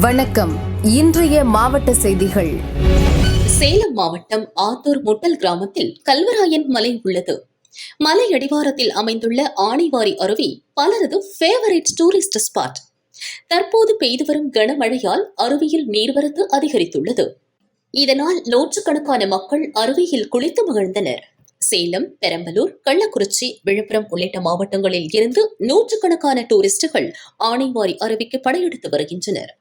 வணக்கம். இன்றைய மாவட்ட செய்திகள். சேலம் மாவட்டம் ஆத்தூர் முட்டல் கிராமத்தில் கல்வராயன் மலை உள்ளது. மலை அடிவாரத்தில் அமைந்துள்ள ஆணிவாரி அருவி பலரது ஃபேவரட் டூரிஸ்ட் ஸ்பாட் தற்போது பெய்து வரும் கனமழையால் அருவியில் நீர்வரத்து அதிகரித்துள்ளது. இதனால் நூற்றுக்கணக்கான மக்கள் அருவியில் குளித்து மகிழ்ந்தனர். சேலம் பெரம்பலூர் கள்ளக்குறிச்சி விழுப்புரம் உள்ளிட்ட மாவட்டங்களில் இருந்து நூற்றுக்கணக்கான டூரிஸ்டுகள் ஆணைவாரி அருவிக்கு படையெடுத்து வருகின்றனர்.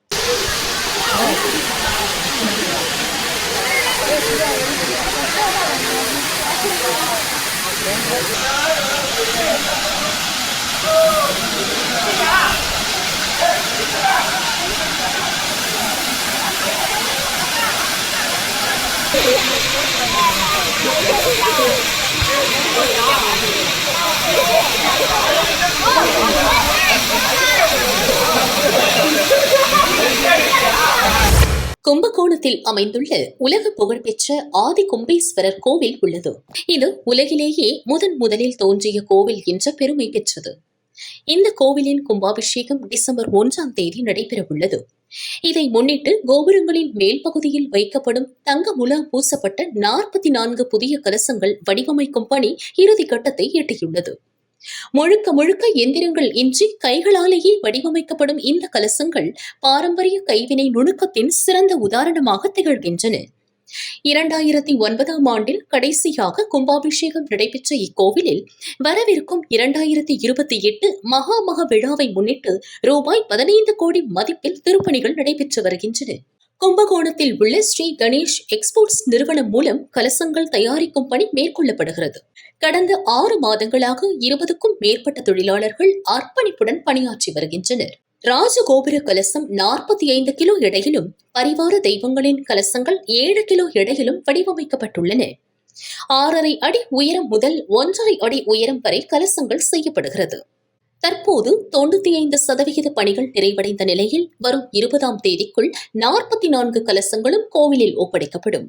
கும்பகோணத்தில் அமைந்துள்ள உலக புகழ்பெற்ற ஆதி கும்பேஸ்வரர் கோவில் உள்ளது. இது உலகிலேயே முதன் முதலில் தோன்றிய கோவில் என்ற பெருமை பெற்றது. இந்த கோவிலின் கும்பாபிஷேகம் டிசம்பர் ஒன்றாம் தேதி நடைபெறவுள்ளது. இதை முன்னிட்டு கோபுரங்களின் மேல் பகுதியில் வைக்கப்படும் தங்க முலா பூசப்பட்ட நாற்பத்தி நான்கு புதிய கலசங்கள் வடிவமைக்கும் பணி இறுதி கட்டத்தை எட்டியுள்ளது. முழுக்க முழுக்க எந்திரங்கள் இன்றி கைகளாலேயே வடிவமைக்கப்படும் இந்த கலசங்கள் பாரம்பரிய கைவினை நுணுக்கத்தின் சிறந்த உதாரணமாக திகழ்கின்றன. இரண்டாயிரத்தி ஒன்பதாம் ஆண்டில் கடைசியாக கும்பாபிஷேகம் நடைபெற்ற இக்கோவிலில் வரவிருக்கும் இரண்டாயிரத்தி இருபத்தி எட்டு மகா மக விழாவை முன்னிட்டு ரூபாய் பதினைந்து கோடி மதிப்பில் திருப்பணிகள் நடைபெற்று வருகின்றன. கும்பகோணத்தில் உள்ள ஸ்ரீ கணேஷ் எக்ஸ்போர்ட்ஸ் நிறுவனம் மூலம் கலசங்கள் தயாரிக்கும் பணி மேற்கொள்ளப்படுகிறது. கடந்த ஆறு மாதங்களாக இருபதுக்கும் மேற்பட்ட தொழிலாளர்கள் அர்ப்பணிப்புடன் பணியாற்றி வருகின்றனர். ராஜகோபுர கலசம் நாற்பத்தி ஐந்து கிலோ எடையிலும் பரிவார தெய்வங்களின் கலசங்கள் ஏழு கிலோ எடையிலும் வடிவமைக்கப்பட்டுள்ளன. ஆறரை அடி உயரம் முதல் ஒன்றரை அடி உயரம் வரை கலசங்கள் செய்யப்படுகிறது. தற்போது தொண்ணூத்தி ஐந்து சதவிகித பணிகள் நிறைவடைந்த நிலையில் வரும் இருபதாம் தேதிக்குள் நாற்பத்தி நான்கு கலசங்களும் கோவிலில் ஒப்படைக்கப்படும்